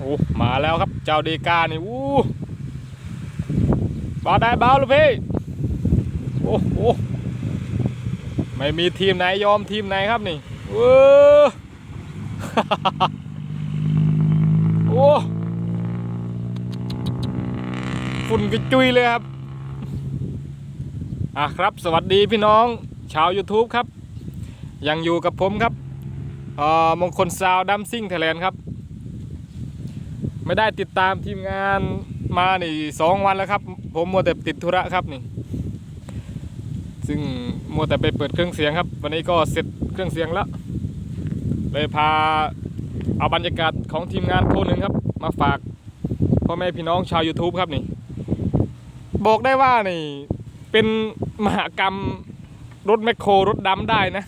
โอ้มาแล้วครับ เจ้าเดกานี่อู้บาได้เบาลูกพี่โอ้โหไม่มีทีมไหนยอมทีมไหนครับนี่เออโอ้ฝุ่นกระจุยเลยครับอะครับสวัสดีพี่น้องชาว YouTube ครับ ยังอยู่กับผมครับมงคลซาวดัมซิ่งไทยแลนด์ครับ ไม่ได้ติดตามทีมงานมานี่สองวันแล้วครับ ผมมัวแต่ติดธุระครับนี่ ซึ่งมัวแต่ไปเปิดเครื่องเสียงครับ วันนี้ก็เสร็จเครื่องเสียงแล้ว เลยพาเอาบรรยากาศของทีมงานคนหนึ่งครับ มาฝากพ่อแม่พี่น้องชาว YouTube ครับนี่ บอกได้ว่านี่ เป็นมหากรรมรถแมคโครรถดำได้นะ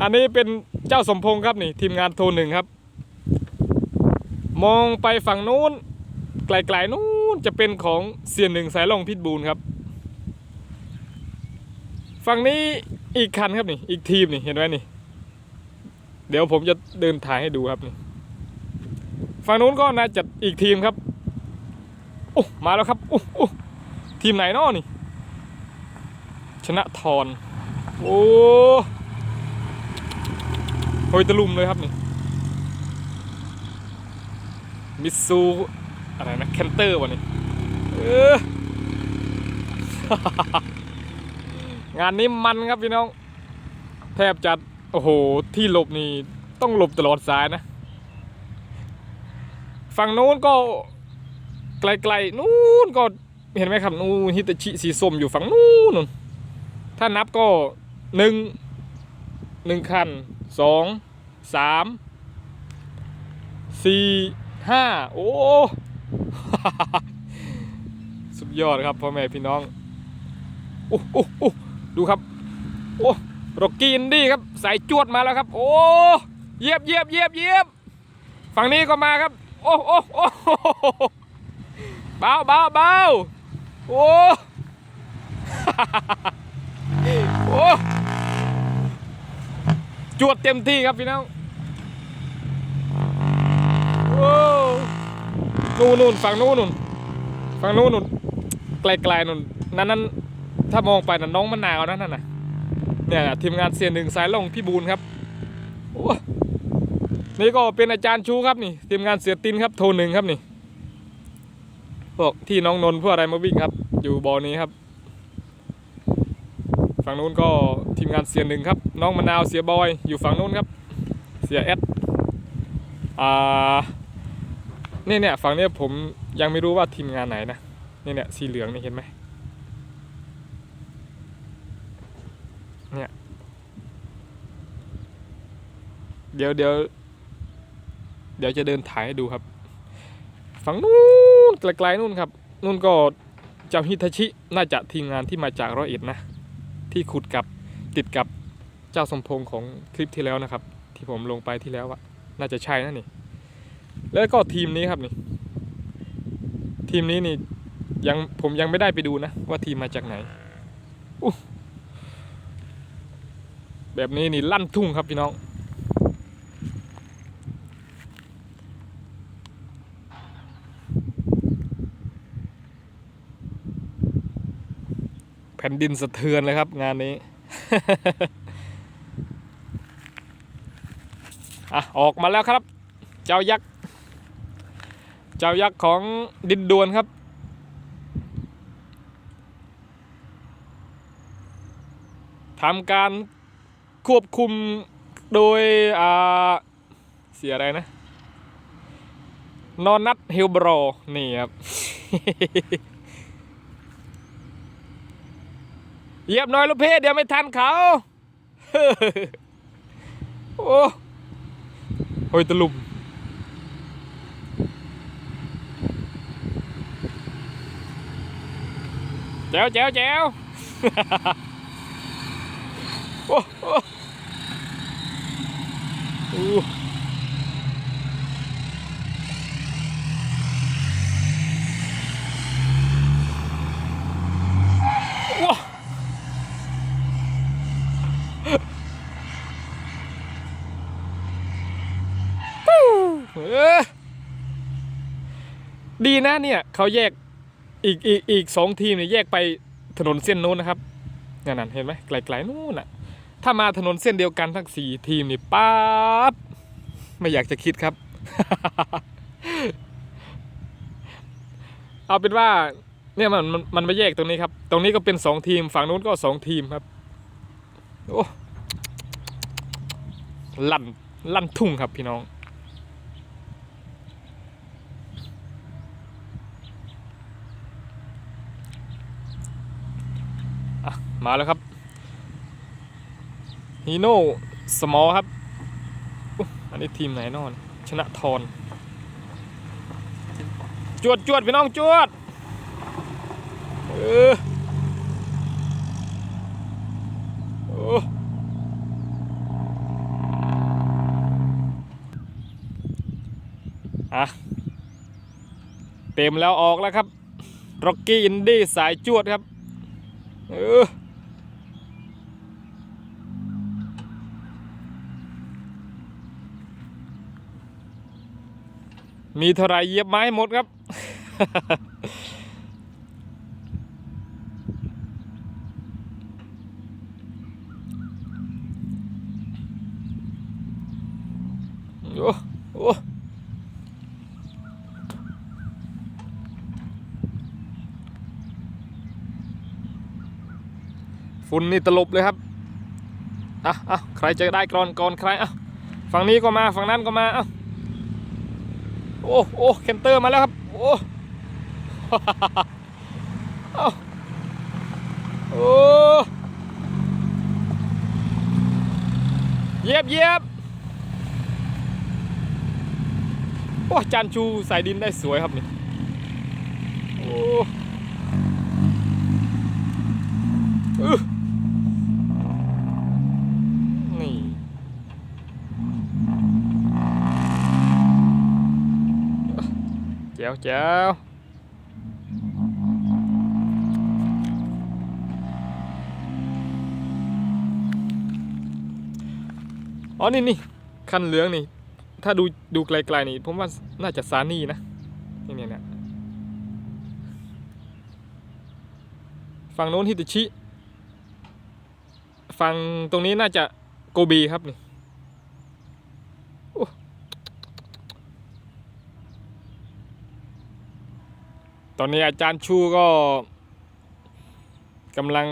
อันนี้เป็นเจ้าสมพงษ์ครับนี่ ทีมงานโทรหนึ่งครับ มองไปฝั่งนู้น ไกลๆนู้นจะเป็นของเสียนหนึ่งสายลองพิษบูนครับ ฝั่งนี้อีกคันครับนี่ อีกทีมนี่เห็นไหมนี่ เดี๋ยวผมจะเดินถ่ายให้ดูครับนี่ฝั่งนู้นก็น่าจะอีกทีมครับโอ้มาแล้วครับโอ้โอ้ทีมไหนน้อนี่ ชนะทอนโอ้โหยตะลุมเลยครับนี่ มิสซูอะไรนะแคนเตอร์วะนี่เอองานนี้มันครับพี่น้อง แทบจะโอ้โห ที่หลบนี่ ต้องหลบตลอดสายนะ ฝั่งนู้นก็ไกลๆ นู้นก็เห็นไหมครับ นู้นฮิตาชิสีส้มอยู่ฝั่งนู้นนถ้านับก็หนึ่งหนึ่งคันสองสามสี่ ห้าโอ้สุดยอดครับพ่อแม่พี่น้องโอ้โอ้โอ้ดูครับ โอ้โรกีอินดี้ครับใส่จวดมาแล้วครับ โอ้เยียบเยียบเยียบเยียบฝั่งนี้ก็มาครับ โอ้โอ้โอ้เบาเบาเบาโอ้โอ้จวดเต็มที่ครับพี่น้อง นู่นนู่นฝั่งนู้นนู่นฝั่งนู้นนู่นไกลๆนู่นนั่นนั่นถ้ามองไปน่ะน้องมะนาวนั่นน่ะเนี่ยทีมงานเสียหนึ่งสายลงพี่บูนครับโอ้นี่ก็เป็นอาจารย์ชูครับนี่ทีมงานเสียตินครับโทรหนึ่งครับนี่พวกที่น้องนนท์พวกอะไรมาวิ่งครับ อยู่บอนี้ครับ ฝั่งนู้นก็ทีมงานเสียหนึ่งครับ น้องมะนาวเสียบอยอยู่ฝั่งนู้นครับ เสียแอดอ่า เนี่ยเนี่ยฝั่งเนี้ยผมยังไม่รู้ว่าทีมงานไหนนะเนี่ยเนี่ยสีเหลืองนี่เห็นไหมเนี่ยเดี๋ยวเดี๋ยวเดี๋ยวจะเดินถ่ายให้ดูครับ ฝั่งนู้นไกลๆนู่นครับนู่นก็เจ้าฮิทาชิน่าจะทีมงานที่มาจากร้อยเอ็ดนะ ที่ขุดกับติดกับเจ้าสมพงษ์ของคลิปที่แล้วนะครับ ที่ผมลงไปที่แล้วอะน่าจะใช่นะนี่ แล้วก็ทีมนี้ครับนี่ ทีมนี้นี่ยังผมยังไม่ได้ไปดูนะ ว่าทีมมาจากไหนแบบนี้นี่ลั่นทุ่งครับพี่น้อง แผ่นดินสะเทือนเลยครับงานนี้อะออกมาแล้วครับ เจ้ายักษ์ เจ้ายักษ์ของดินดวนครับ ทำการควบคุมโดยอ่าเสียอะไรนะ นอนนัทเฮลบรอ นี่ครับ เหยียบหน่อยลูกเพศเดี๋ยวไม่ทันเขา โอ้โหยตะลุมแจ๋วแจ๋วแจ๋วโอ้โอ้โอ้ว้าวู้เออดีนะเนี่ยเขาแยก อีกอีกอีกสองทีมเนี่ยแยกไปถนนเส้นนู้นนะครับนั่นนะเห็นไหมไกลๆนู้นน่ะ ถ้ามาถนนเส้นเดียวกันทั้งสี่ทีมนี่ป๊าดไม่อยากจะคิดครับ เอาเป็นว่า เนี่ยมันมันมันมาแยกตรงนี้ครับ ตรงนี้ก็เป็นสองทีม ฝั่งนู้นก็สองทีมครับ โอ้ ลั่น ลั่นทุ่งครับพี่น้อง อะ มาแล้วครับฮีโน่สมอลครับ อันนี้ทีมไหนนอน ชนะทรจวดจวดพี่น้องจวดเออโอ้อะเต็มแล้วออกแล้วครับร็อกกี้อินดี้สายจวดครับ เออ มีเท่าไรเยียบไม้หมดครับ โอ้โอ้ฝุ่นนี่ตลบเลยครับอะอะใครจะได้ก่อนก่อนใครอะฝั่งนี้ก็มาฝั่งนั้นก็มาอะ โอ้โอ้เคนเตอร์มาแล้วครับ โอ้เอ้าโอ้เยียบเยียบโอ้จานชูใส่ดินได้สวยครับนี่ โอ้อื้อนี่ แจ๋วแจ๋วอ๋อนี่นี่คันเหลืองนี่ ถ้าดูดูไกลๆนี่ ผมว่าน่าจะซานี่นะนี่เนี่ยเนี่ยฝั่งโน้นฮิตาชิ ฝั่งตรงนี้น่าจะโกบีครับนี่ ตอนนี้อาจารย์ชูก็กำลัง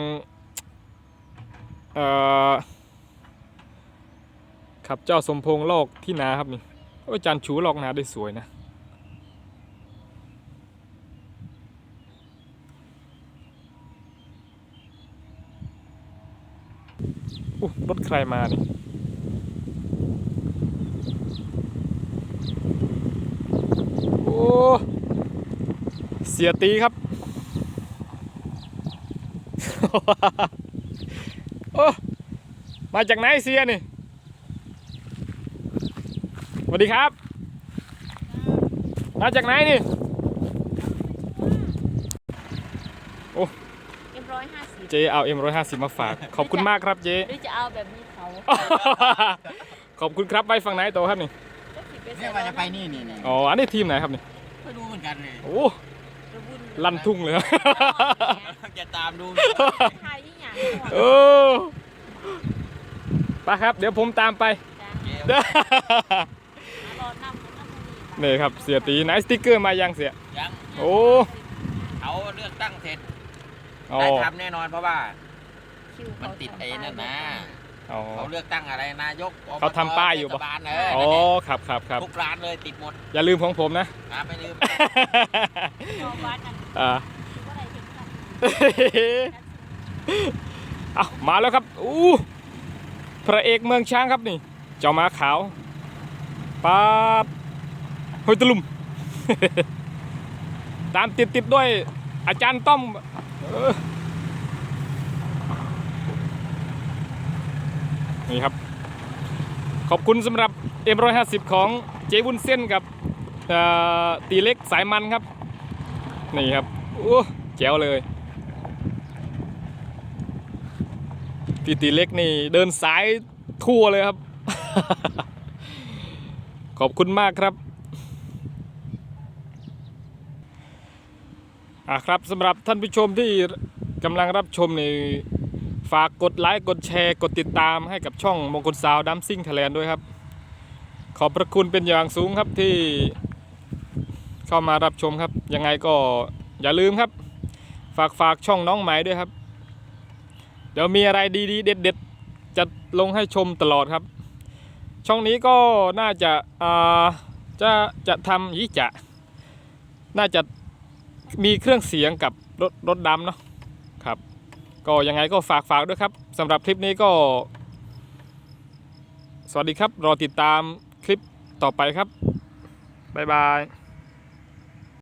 ขับเจ้าสมพงษ์ลอกที่นาครับนี่โอ้ยอาจารย์ชูลอกนาได้สวยนะอู้รถใครมานี่ โอ้ เสียตีครับ โอ้มาจากไหนเสียนี่สวัสดีครับ มาจากไหนนี่เอ็มร้อยห้าสิบเจเอาเอ็มร้อยห้าสิบมาฝาก ขอบคุณมากครับเจ หรือจะเอาแบบนี้เขาขอบคุณครับไปฝั่งไหนโตครับนี่ ก็ผิดไปเนี่ยว่าจะไปนี่นี่นี่อ๋อ อันนี้ทีมไหนครับนี่ ไม่รู้เหมือนกันเลย โอ้ ลั่นทุ่งเลยจะตามดูทายยิ่งอย่างเออไปครับ เดี๋ยวผมตามไปจ้ารอนำน้ำนี่ครับเสียตีไหนสติ๊กเกอร์มายังเสียยังโอ้เขาเลือกตั้งเสร็จอ๋อได้ทำแน่นอนเพราะว่าคิวมันติดไอ้นั่นนะ อ๋อ เขาเลือกตั้งอะไรนายกอบตเขาทำป้ายอยู่ปะ เทศบาลเอออ๋อนั่นแหละครับครับครับทุกร้านเลยติดหมดอย่าลืมของผมนะ นะไม่ลืมชาวบ้านนั่นอ่าคือว่าอะไรถึงค่ะเอามาแล้วครับ อู้พระเอกเมืองช้างครับนี่ เจ้าม้าขาวป๊าบเฮ้ยตะลุม ตามติดติดๆด้วยอาจารย์ต้อมเออี่ครับ ขอบคุณสำหรับ M150 ของเจวุ้นเส้นกับตีเล็กสายมันครับ นี่ครับโอ้แจ๋วเลยพี่ตีเล็กนี่เดินสายทั่วเลยครับ ขอบคุณมากครับอะครับสำหรับท่านผู้ชมที่กำลังรับชมใน ฝากกดไลค์กดแชร์กดติดตามให้กับช่องมงคลสาวดัมซิ่งไทยแลนด์ด้วยครับ ขอบพระคุณเป็นอย่างสูงครับที่เข้ามารับชมครับ ยังไงก็อย่าลืมครับ ฝากฝากช่องน้องไหม่ด้วยครับ เดี๋ยวมีอะไรดีๆ เด็ดๆจะลงให้ชมตลอดครับ ช่องนี้ก็น่าจะอ่าจะจะทำยี่จะ น่าจะมีเครื่องเสียงกับรถรถดำเนาะ ก็ยังไงก็ฝากฝากด้วยครับสำหรับคลิปนี้ก็ สวัสดีครับ รอติดตามคลิปต่อไปครับ บ๊ายบาย